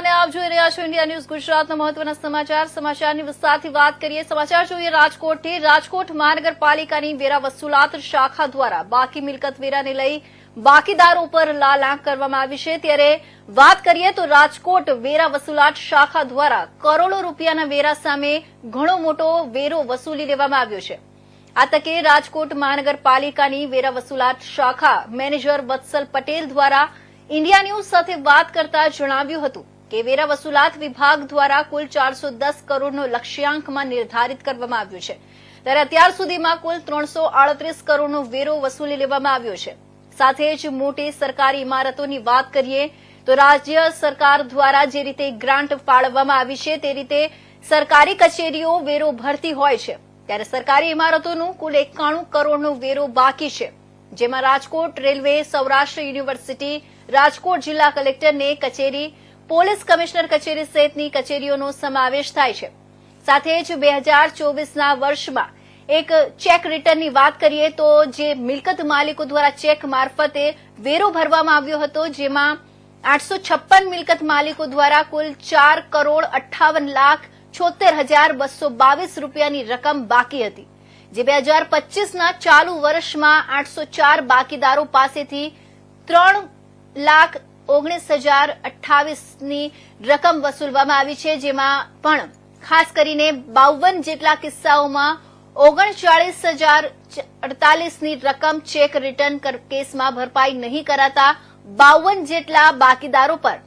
અને આપ જોઈ રહ્યા છો ઇન્ડિયા ન્યૂઝ ગુજરાતના મહત્વના સમાચાર. સમાચારની વિસ્તારથી વાત કરીએ. સમાચાર જોઈએ રાજકોટથી. રાજકોટ મહાનગરપાલિકાની વેરા વસૂલાત શાખા દ્વારા બાકી મિલકત વેરાને લઈ બાકીદારો પર લાલ આંખ કરવામાં આવી છે. ત્યારે વાત કરીએ તો રાજકોટ વેરા વસૂલાત શાખા દ્વારા કરોડો રૂપિયાના વેરા સામે ઘણો મોટો વેરો વસૂલી લેવામાં આવ્યો છે. આ તકે રાજકોટ મહાનગરપાલિકાની વેરા વસૂલાત શાખા મેનેજર વત્સલ પટેલ દ્વારા ઇન્ડિયા ન્યૂઝ સાથે વાત કરતા જણાવ્યું હતું. કે વેરા વસૂલાત વિભાગ દ્વારા કુલ ચારસો દસ કરોડનો લક્ષ્યાંકમાં નિર્ધારિત કરવામાં આવ્યું છે. ત્યારે અત્યાર સુધીમાં કુલ ત્રણસો આડત્રીસ કરોડનો વેરો વસૂલી લેવામાં આવ્યો છે. સાથે જ મોટી સરકારી ઇમારતોની વાત કરીએ, તો રાજ્ય સરકાર દ્વારા જે રીતે ગ્રાન્ટ ફાળવવામાં આવી છે, તે રીતે સરકારી કચેરીઓ વેરો ભરતી હોય છે. ત્યારે સરકારી ઇમારતોનું કુલ એકાણું કરોડનો વેરો બાકી છે. જેમાં રાજકોટ રેલવે, સૌરાષ્ટ્ર યુનિવર્સિટી, રાજકોટ જિલ્લા કલેક્ટરને કચેરી પોલીસ કમિશનર કચેરી સહિતની કચેરીઓનો સમાવેશ થાય છે. સાથે જ બે હજાર ચોવીસના વર્ષમાં એક ચેક રિટર્નની વાત કરીએ તો જે મિલકત માલિકો દ્વારા ચેક મારફતે વેરો ભરવામાં આવ્યો હતો, જેમાં આઠસો છપ્પન મિલકત માલિકો દ્વારા કુલ ચાર કરોડ અઠ્ઠાવન લાખ છોતેર હજાર બસો બાવીસ રૂપિયાની રકમ બાકી હતી. જે બે હજાર પચીસના ચાલુ વર્ષમાં આઠસો ચાર બાકીદારો પાસેથી ત્રણ લાખ ઓગણીસ હજાર અઠ્ઠાવીસની રકમ વસૂલવામાં આવી છે, જેમાં પણ ખાસ કરીને બાવન જેટલા કિસ્સાઓમાં ઓગણચાળીસ હજાર અડતાલીસની રકમ ચેક રિટર્ન કેસમાં ભરપાઈ નહીં કરાતા બાવન જેટલા બાકીદારો પર.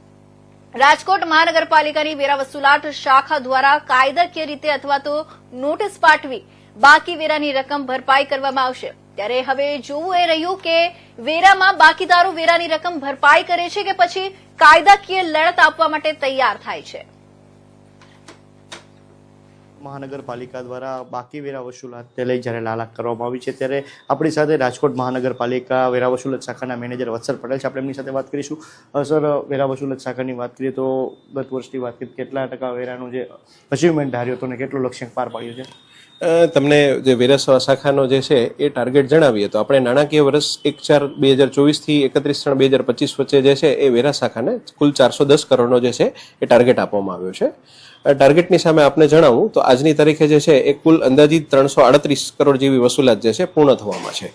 રાજકોટ મહાનગરપાલિકાની વેરા વસૂલાત શાખા દ્વારા કાયદાકીય રીતે અથવા તો નોટિસ પાઠવી બાકી વેરાની રકમ ભરપાઈ કરવામાં આવશે. ત્યારે હવે જોવું એ રહ્યું કે વેરામાં બાકીદારો વેરાની રકમ ભરપાઈ કરે છે કે પછી કાયદાકીય લડત આપવા માટે તૈયાર થાય છે? મહાનગરપાલિકા દ્વારા બાકી વેરા વસૂલાતને લઈ જ્યારે લાલાક કરવામાં આવી છે, ત્યારે આપણી સાથે રાજકોટ મહાનગરપાલિકા વેરા વસૂલત શાખાના મેનેજર વત્સર પટેલ છે. આપણે એમની સાથે વાત કરીશું. સર, વેરા વસૂલત શાખાની વાત કરીએ તો ગત વર્ષની વાત કરીએ કેટલા ટકા વેરાનું જે અચીવમેન્ટ ધાર્યો હતો ને કેટલું લક્ષ્યાંક પાર પાડ્યું છે? તમને જે વેરાસવા શાખાનો જે છે એ ટાર્ગેટ જણાવીએ તો આપણે નાણાકીય વર્ષ એક ચાર બે હજાર ચોવીસથી એકત્રીસ ત્રણ બે હજાર પચીસ વચ્ચે જે છે એ વેરા શાખાને કુલ ચારસો દસ કરોડનો જે છે એ ટાર્ગેટ આપવામાં આવ્યો છે. ટાર્ગેટની સામે આપને જણાવું તો આજની તારીખે જે છે એ કુલ અંદાજિત ત્રણસો આડત્રીસ કરોડ જેવી વસૂલાત જે છે પૂર્ણ થવામાં છે.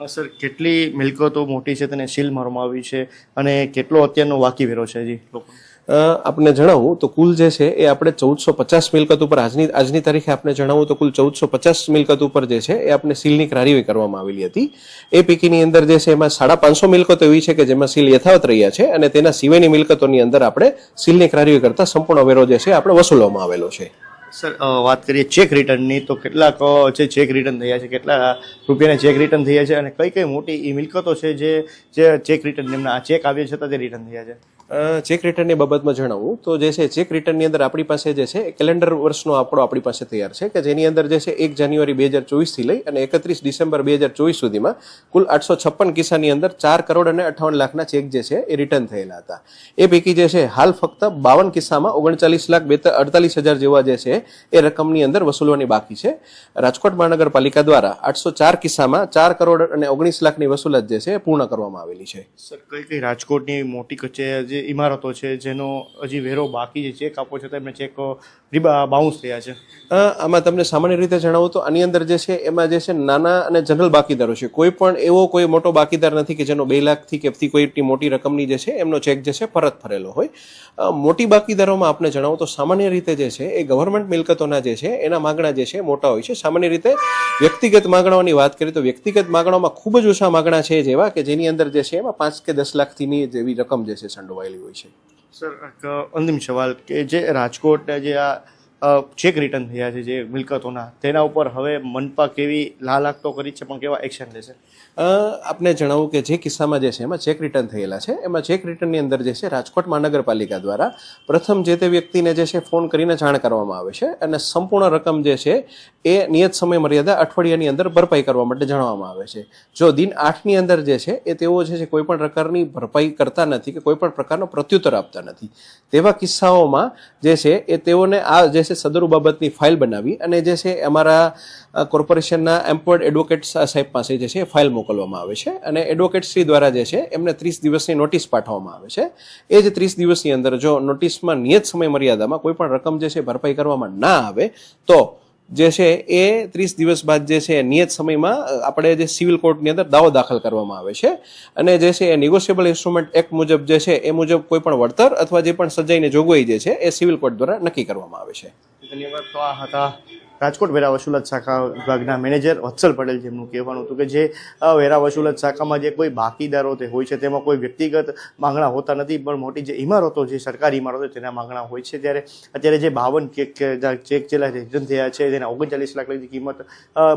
સર, કેટલી મિલકતો મોટી છે તેને સીલ મારવામાં આવી છે અને કેટલો અત્યારનો વાકી વેરો છે હજી? લોકો અ, આપને જણાવું તો કુલ જે છે એ આપણે ચૌદસો પચાસ મિલકત ઉપર આજની આજની તારીખે આપને જણાવું તો કુલ ચૌદસો પચાસ મિલકત ઉપર જે છે એ આપણે સીલની કાર્યવાહી કરવામાં આવેલી હતી. એ પૈકીની અંદર જે છે એમાં સાડા પાંચસો મિલકતો એવી છે કે જેમાં સીલ યથાવત રહ્યા છે અને તેના સિવાયની મિલકતોની અંદર આપણે સીલની કાર્યવાહી કરતા સંપૂર્ણ વેરો જે છે આપણે વસૂલવામાં આવેલો છે. સર વાત કરીએ ચેક રિટર્નની તો કેટલાક જે ચેક રિટર્ન થયા છે કેટલા રૂપિયાના ચેક રિટર્ન થયા છે અને કઈ કઈ મોટી એ મિલકતો છે જે જે ચેક રિટર્ન એમના આ ચેક આવ્યા છતાં જે રિટર્ન થયા છે. ચેક રિટર્નની બાબતમાં જણાવું તો જે છે, ચેક રિટર્નની અંદર આપણી પાસે જે છે કેલેન્ડર વર્ષનો આંકડો આપણી પાસે તૈયાર છે કે જેની અંદર જે છે, એક જાન્યુઆરી બે હજાર ચોવીસથી લઈ અને એકત્રીસ ડિસેમ્બર બે હજાર ચોવીસ સુધીમાં કુલ આઠસો છપ્પન કિસ્સાની અંદર ચાર કરોડ અને અઠાવન લાખના ચેક જે છે, એ રિટર્ન થયેલા હતા. એ પૈકી જે છે, હાલ ફક્ત બાવન કિસ્સામાં ઓગણચાલીસ લાખ બે અડતાલીસ હજાર જેવા જે છે, એ રકમની અંદર વસૂલવાની બાકી છે. રાજકોટ મહાનગરપાલિકા દ્વારા આઠસો ચાર કિસ્સામાં ચાર કરોડ અને ઓગણીસ લાખની વસૂલાત જે છે પૂર્ણ કરવામાં આવેલી છે. સર, કઈ કઈ રાજકોટની મોટી કચે જે ઇમારતો છે, જેનો હજી વેરો બાકી છે ચેક આપો તો એમને ચેક બાઉન્સ થયા છે. આમાં તમને સામાન્ય રીતે જણાવું તો આની અંદર જે છે, એમાં જે છે, નાના અને જનરલ બાકીદારો છે. કોઈ પણ એવો કોઈ મોટો બાકીદાર નથી કે જેનો બે લાખથી કે કોઈ મોટી રકમની જે છે, એમનો ચેક જે છે, પરત ફરેલો હોય. મોટી બાકીદારોમાં આપણે જણાવું તો સામાન્ય રીતે જે છે, એ ગવર્મેન્ટ મિલકતોના જે છે, એના માગણા જે છે, મોટા હોય છે. સામાન્ય રીતે વ્યક્તિગત માગણાઓની વાત કરીએ તો વ્યક્તિગત માગણાઓમાં ખૂબ જ ઓછા માગણા છે જેવા કે જેની અંદર જે છે, એમાં પાંચ કે દસ લાખથીની જેવી રકમ જે છે સંડોવાયેલી હોય છે. સર એક અંતિમ સવાલ કે જે રાજકોટ જે આ ચેક રિટર્ન થયા છે, જે મિલકતોના, તેના ઉપર હવે મનપા કેવી લાલાક તો કરી છે, પણ કેવા એક્શન લેશે? આપને જણાવું કે જે કિસ્સામાં જે છે, એમાં ચેક રિટર્ન થયેલા છે. એમાં ચેક રિટર્નની અંદર જે છે, રાજકોટ મહાનગરપાલિકા દ્વારા પ્રથમ જે તે વ્યક્તિને જે છે ફોન કરીને જાણ કરવામાં આવે છે અને સંપૂર્ણ રકમ જે છે, એ નિયત સમય મર્યાદા અઠવાડિયાની અંદર ભરપાઈ કરવા માટે જણાવવામાં આવે છે. જો દિન આઠની અંદર જે છે, એ તેઓ જે છે કોઈપણ પ્રકારની ભરપાઈ કરતા નથી કે કોઈપણ પ્રકારનો પ્રત્યુત્તર આપતા નથી. તેવા કિસ્સાઓમાં જે છે, એ તેઓને આ જે છે છે, સદરુ બાબતની ફાઇલ બનાવી અને જે છે, અમારા કોર્પોરેશનના એમ્પોર્ડ એડવોકેટ સાહેબ પાસે જે છે ફાઇલ મોકલવામાં આવે છે. અને એડવોકેટ શ્રી દ્વારા જે છે, એમને ત્રીસ દિવસની નોટિસ પાઠવવામાં આવે છે. એ જ ત્રીસ દિવસની અંદર જો નોટિસમાં નિયત સમય મર્યાદામાં કોઈ પણ રકમ જે છે, ભરપાઈ કરવામાં ના આવે, તો જે છે એ ત્રીસ દિવસ બાદ જે છે નિયત સમયમાં આપણે જે સિવિલ કોર્ટની અંદર દાવો દાખલ કરવામાં આવે છે. અને જે છે એ નિગોશિયેબલ ઇન્સ્ટ્રુમેન્ટ એક્ટ મુજબ જે છે એ મુજબ કોઈ પણ વળતર અથવા જે પણ સજાઈને જોગવાઈ જે છે એ સિવિલ કોર્ટ દ્વારા નક્કી કરવામાં આવે છે. ધન્યવાદ. તો આ હતા રાજકોટ વેરા વસૂલત શાખા વિભાગના મેનેજર વત્સલ પટેલ જેમનું કહેવાનું હતું કે જે વેરા વસૂલત શાખામાં જે કોઈ બાકીદારો તે હોય છે તેમાં કોઈ વ્યક્તિગત માંગણા હોતા નથી, પણ મોટી જે ઇમારતો જે સરકારી ઇમારતો તેના માંગણા હોય છે ત્યારે અત્યારે જે બાવન ચેક ચેક જેલા રિટર્ન થયા છે તેના ઓગણચાલીસ લાખ જેટલી કિંમત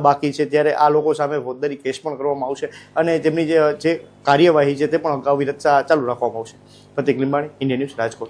બાકી છે ત્યારે આ લોકો સામે ફોજદારી કેસ પણ કરવામાં આવશે અને તેમની જે કાર્યવાહી છે તે પણ અગાઉ વિરત ચાલુ રાખવામાં આવશે. Pratik Limbani, India news Rajkot.